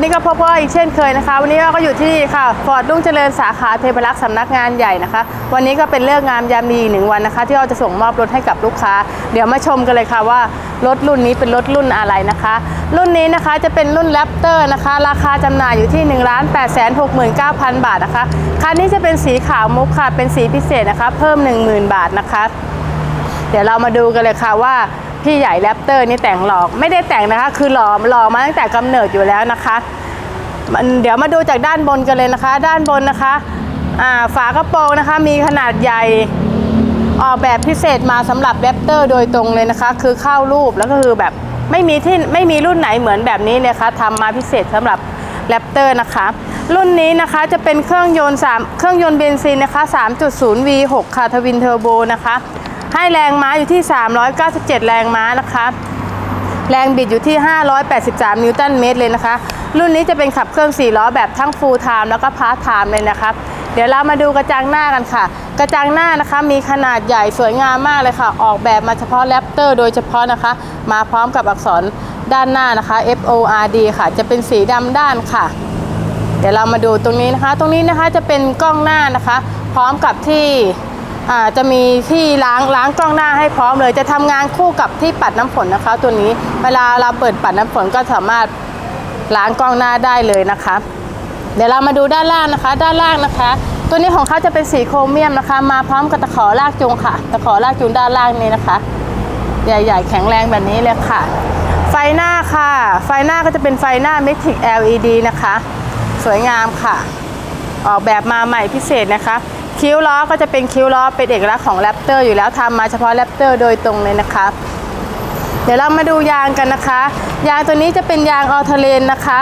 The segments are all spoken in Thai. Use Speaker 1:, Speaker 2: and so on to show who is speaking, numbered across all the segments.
Speaker 1: ันนี้ก็พบว่าอีกเช่นเคยนะคะ วันนี้เราก็อยู่ที่ค่ะฟอร์ดรุ่งเจริญสาขาเทพรักษ์สำนักงานใหญ่นะคะ วันนี้ก็เป็นเลิกงามยามดีหนึ่งวันนะคะ ที่เราจะส่งมอบรถให้กับลูกค้า เดี๋ยวมาชมกันเลยค่ะว่ารถรุ่นนี้เป็นรถรุ่นอะไรนะคะ รุ่นนี้นะคะจะเป็นรุ่นแรปเตอร์นะคะ ราคาจำหน่ายอยู่ที่1 8 6 9 0 0 0บาทนะคะคันนี้จะเป็นสีขาวมุกค่ะเป็นสีพิเศษนะคะ เพิ่ม 10,000 บาทนะคะ เดี๋ยวเรามาดูกันเลยค่ะว่า พี่ใหญ่แรปเตอร์นี่แต่งหลอกไม่ได้แต่งนะคะ คือหล่อหล่อมาตั้งแต่กำเนิดอยู่แล้วนะคะมันเดี๋ยวมาดูจากด้านบนกันเลยนะคะ ด้านบนนะคะอ่าฝากระโปรงนะคะมีขนาดใหญ่ออกแบบพิเศษมาสำหรับแรปเตอร์โดยตรงเลยนะคะ คือเข้ารูปแล้วก็คือแบบไม่มีที่ไม่มีรุ่นไหนเหมือนแบบนี้เลยค่ะทำมาพิเศษสำหรับแรปเตอร์นะคะ รุ่นนี้นะคะจะเป็นเครื่องยนต์3เครื่องยนต์เบนซินนะคะ 3.0 V6 ค่ะทวินเทอร์โบนะคะ ให้แรงม้าอยู่ที่ 397 แรงม้านะคะแรงบิดอยู่ที่ 583 นิวตันเมตรเลยนะคะ รุ่นนี้จะเป็นขับเคลื่อน4ล้อแบบทั้ง full time แล้วก็ part time เลยนะคะเดี๋ยวเรามาดูกระจังหน้ากันค่ะ กระจังหน้านะคะมีขนาดใหญ่สวยงามมากเลยค่ะ ออกแบบมาเฉพาะแรปเตอร์โดยเฉพาะนะคะ มาพร้อมกับอักษรด้านหน้านะคะ F O R D ค่ะ จะเป็นสีดำด้านค่ะ เดี๋ยวเรามาดูตรงนี้นะคะ ตรงนี้นะคะจะเป็นกล้องหน้านะคะ พร้อมกับที่ จะมีที่ล้างล้างกล้องหน้าให้พร้อมเลย จะทำงานคู่กับที่ปัดน้ำฝนนะคะ ตัวนี้เวลาเราเปิดปัดน้ำฝนก็สามารถล้างกล้องหน้าได้เลยนะคะ เดี๋ยวเรามาดูด้านล่างนะคะ ด้านล่างนะคะ ตัวนี้ของเขาจะเป็นสีโครเมียมนะคะ มาพร้อมกับตะขอลากจูงค่ะ ตะขอลากจูงด้านล่างนี้นะคะ ใหญ่ๆแข็งแรงแบบนี้เลยค่ะ ไฟหน้าค่ะ ไฟหน้าก็จะเป็นไฟหน้า Matic LED นะคะ สวยงามค่ะ ออกแบบมาใหม่พิเศษนะคะ คิ้วล้อก็จะเป็นคิ้วล้อเป็นเอกลักษณ์ของแรปเตอร์อยู่แล้วทำมาเฉพาะแรปเตอร์โดยตรงเลยนะคะเดี๋ยวเรามาดูยางกันนะคะ ยางตัวนี้จะเป็นยางออเทเลนนะคะ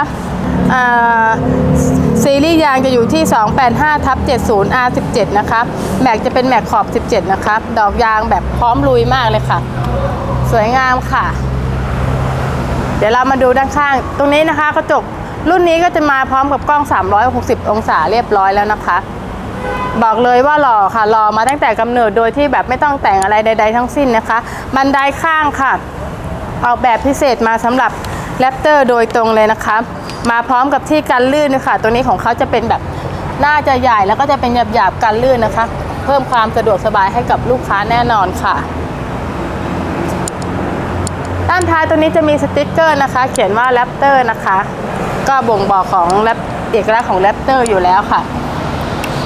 Speaker 1: ซีรีส์ยางจะอยู่ที่ 285ทับ70 R17 นะคะแม็กจะเป็นแม็กขอบ 17 นะคะดอกยางแบบพร้อมลุยมากเลยค่ะ สวยงามค่ะ เดี๋ยวเรามาดูด้านข้าง ตรงนี้นะคะกระจกรุ่นนี้ก็จะมาพร้อมกับกล้อง 360 องศาเรียบร้อยแล้วนะคะ บอกเลยว่าหล่อค่ะหล่อมาตั้งแต่กำเนิดโดยที่แบบไม่ต้องแต่งอะไรใด ๆ ทั้งสิ้นนะคะ บันไดข้างค่ะ ออกแบบพิเศษมาสำหรับแรปเตอร์โดยตรงเลยนะคะ มาพร้อมกับที่กันลื่นนะคะตัวนี้ของเขาจะเป็นแบบน่าจะใหญ่แล้วก็จะเป็นหยาบๆกันลื่นนะคะ เพิ่มความสะดวกสบายให้กับลูกค้าแน่นอนค่ะ ด้านท้ายตัวนี้จะมีสติกเกอร์นะคะ เขียนว่าแรปเตอร์นะคะ ก็บ่งบอกของแรปเอกลักษณ์ของแรปเตอร์อยู่แล้วค่ะ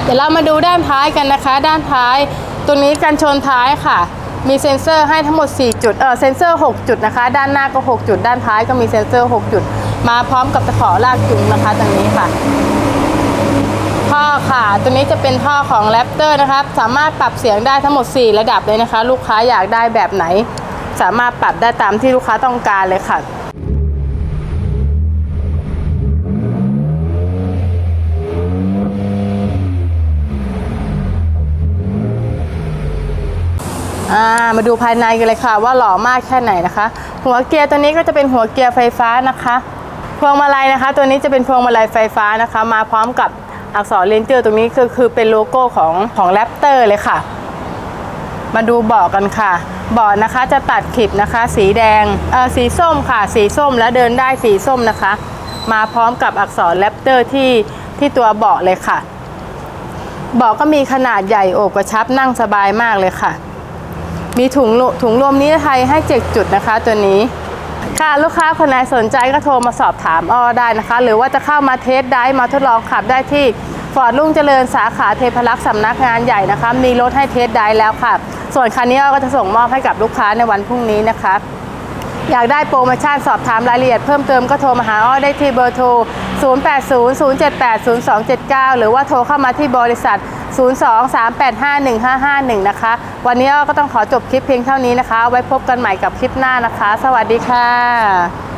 Speaker 1: เดี๋ยวเรามาดูด้านท้ายกันนะคะ ด้านท้ายตัวนี้กันชนท้ายค่ะ มีเซ็นเซอร์ให้ทั้งหมด 4 จุดเออเซ็นเซอร์ 6 จุดนะคะ ด้านหน้าก็ 6 จุด ด้านท้ายก็มีเซ็นเซอร์ 6 จุด มาพร้อมกับตะขอลากจุงนะคะตรงนี้ค่ะท่อค่ะตัวนี้จะเป็นท่อของแรปเตอร์นะครับ สามารถปรับเสียงได้ทั้งหมด 4 ระดับเลยนะคะ ลูกค้าอยากได้แบบไหน สามารถปรับได้ตามที่ลูกค้าต้องการเลยค่ะ อ่ามาดูภายในกันเลยค่ะ ว่าหล่อมากแค่ไหนนะคะ หัวเกียร์ตัวนี้ก็จะเป็นหัวเกียร์ไฟฟ้านะคะพวงมาลัยนะคะ ตัวนี้จะเป็นพวงมาลัยไฟฟ้านะคะ มาพร้อมกับอักษรเลนเจอร์ตรงนี้คือคือเป็นโลโก้ของของแรปเตอร์เลยค่ะ มาดูเบาะกันค่ะเบาะนะคะจะตัดขีบนะคะ สีแดงเออสีส้มค่ะ สีส้มแล้วเดินได้สีส้มนะคะ มาพร้อมกับอักษรแรปเตอร์ที่ที่ตัวเบาะเลยค่ะเบาะก็มีขนาดใหญ่โอบกระชับนั่งสบายมากเลยค่ะ มีถุงถุงลมนิรภัยให้เจ็ดจุดนะคะตัวนี้ ค่ะลูกค้าคนไหนสนใจก็โทรมาสอบถามอ้อได้นะคะ หรือว่าจะเข้ามาเทสได้มาทดลองขับได้ที่ฟอร์ดรุ่งเจริญสาขาเทพรักษ์สำนักงานใหญ่นะคะ มีรถให้เทสได้แล้วค่ะ ส่วนคันนี้ก็จะส่งมอบให้กับลูกค้าในวันพรุ่งนี้นะคะ อยากได้โปรโมชั่นสอบถามรายละเอียดเพิ่มเติมก็โทรมาหาอ้อได้ที่เบอร์โทร 0800780279 หรือว่าโทรเข้ามาที่บริษัท 02-385-1551 นะคะ วันนี้ก็ต้องขอจบคลิปเพียงเท่านี้นะคะ ไว้พบกันใหม่กับคลิปหน้านะคะ สวัสดีค่ะ